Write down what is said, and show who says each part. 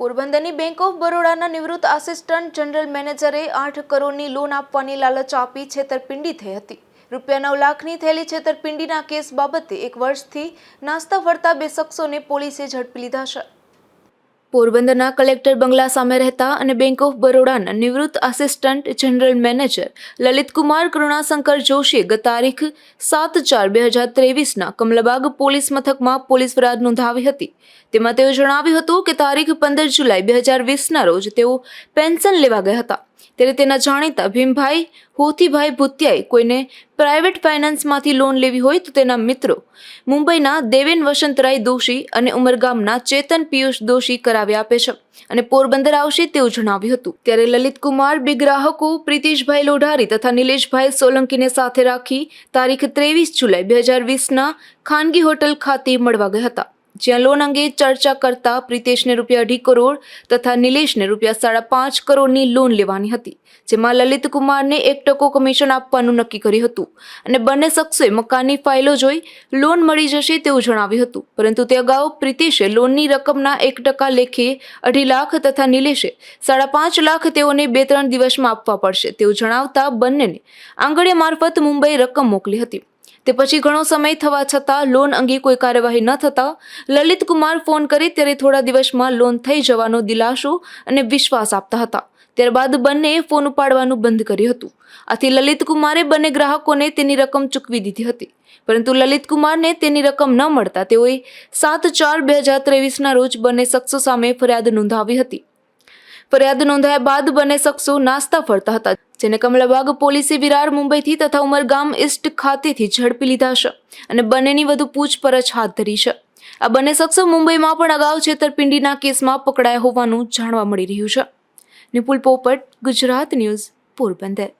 Speaker 1: પોરબંદરની bank of બરોડાના નિવૃત્ત આસિસ્ટન્ટ જનરલ મેનેજરે આઠ કરોડની લોન આપવાની લાલચ આપી છેતરપિંડી થઈ હતી. રૂપિયા નવ લાખની થયેલી છેતરપિંડીના કેસ બાબતે એક વર્ષથી નાસ્તા ફરતા બે શખ્સોને પોલીસે ઝડપી લીધા છે. પોરબંદરના કલેક્ટર બંગલા સામે રહેતા અને બેંક ઓફ બરોડાના નિવૃત્ત assistant general manager Lalitkumar Karunashankar જોશીએ ગત તારીખ સાત ચાર બે હજાર ત્રેવીસના કમલાબાગ પોલીસ મથકમાં પોલીસ ફરિયાદ નોંધાવી હતી. તેમાં તેઓ જણાવ્યું હતું કે તારીખ પંદર જુલાઈ બે હજાર વીસના રોજ તેઓ પેન્શન લેવા ગયા હતા. ત્યારે તેના જાણીતા ભીમભાઈ હોથીભાઈ ભૂતિયાએ કોઈને પ્રાઇવેટ ફાઇનાન્સમાંથી લોન લેવી હોય તો તેના મિત્રો મુંબઈના દેવેન વસંતરાય દોશી અને ઉમરગામના ચેતન પિયુષ દોશી કરાવી આપે છે. અને પોરબંદર આવશે તેવું જણાવ્યું હતું. ત્યારે લલિતકુમાર, બે ગ્રાહકો, પ્રિતિશભાઈ લોઢારી તથા નિલેશભાઈ સોલંકીને સાથે રાખી તારીખ ત્રેવીસ જુલાઈ બે હજાર વીસના ખાનગી હોટલ ખાતે મળવા ગયા હતા. જ્યાં લોન અંગે ચર્ચા કરતા પ્રિતેશને રૂપિયા અઢી કરોડ તથા નિલેશને રૂપિયા સાડા પાંચ કરોડની લોન લેવાની હતી, જેમાં લલિત કુમારને એક ટકો કમિશન આપવાનું નક્કી કર્યું હતું. અને બંને શખ્સોએ મકાનની ફાઇલો જોઈ લોન મળી જશે તેવું જણાવ્યું હતું, પરંતુ તે અગાઉ પ્રિતેશે લોનની રકમના એક ટકા લેખે અઢી લાખ તથા નિલેશે સાડા પાંચ લાખ તેઓને બે ત્રણ દિવસમાં આપવા પડશે તેવું જણાવતા બંનેને આંગળીયા મારફત મુંબઈ રકમ મોકલી હતી. તે પછી ઘણો સમય થવા છતાં લોન અંગે કોઈ કાર્યવાહી ન થતાં લલિતકુમાર ફોન કરે ત્યારે થોડા દિવસમાં લોન થઈ જવાનો દિલાસો અને વિશ્વાસ આપતા હતા. ત્યારબાદ બંનેએ ફોન ઉપાડવાનું બંધ કર્યું હતું. આથી લલિતકુમારે બંને ગ્રાહકોને તેની રકમ ચૂકવી દીધી હતી. પરંતુ લલિતકુમારને તેની રકમ ન મળતા તેઓએ સાત ચાર બે હજાર ત્રેવીસના રોજ બંને શખ્સો સામે ફરિયાદ નોંધાવી હતી. ફરિયાદ નોંધાયા બાદ બંને શખ્સો નાસ્તા ફરતા હતા જેને કમલાબાગ પોલીસે વિરાર મુંબઈથી તથા ઉમરગામ ઈસ્ટ ખાતેથી ઝડપી લીધા છે અને બંનેની વધુ પૂછપરછ હાથ ધરી છે. આ બંને શખ્સો મુંબઈમાં પણ અગાઉ છેતરપિંડીના કેસમાં પકડાયા હોવાનું જાણવા મળી રહ્યું છે. નિપુલ પોપટ, ગુજરાત ન્યૂઝ, પોરબંદર.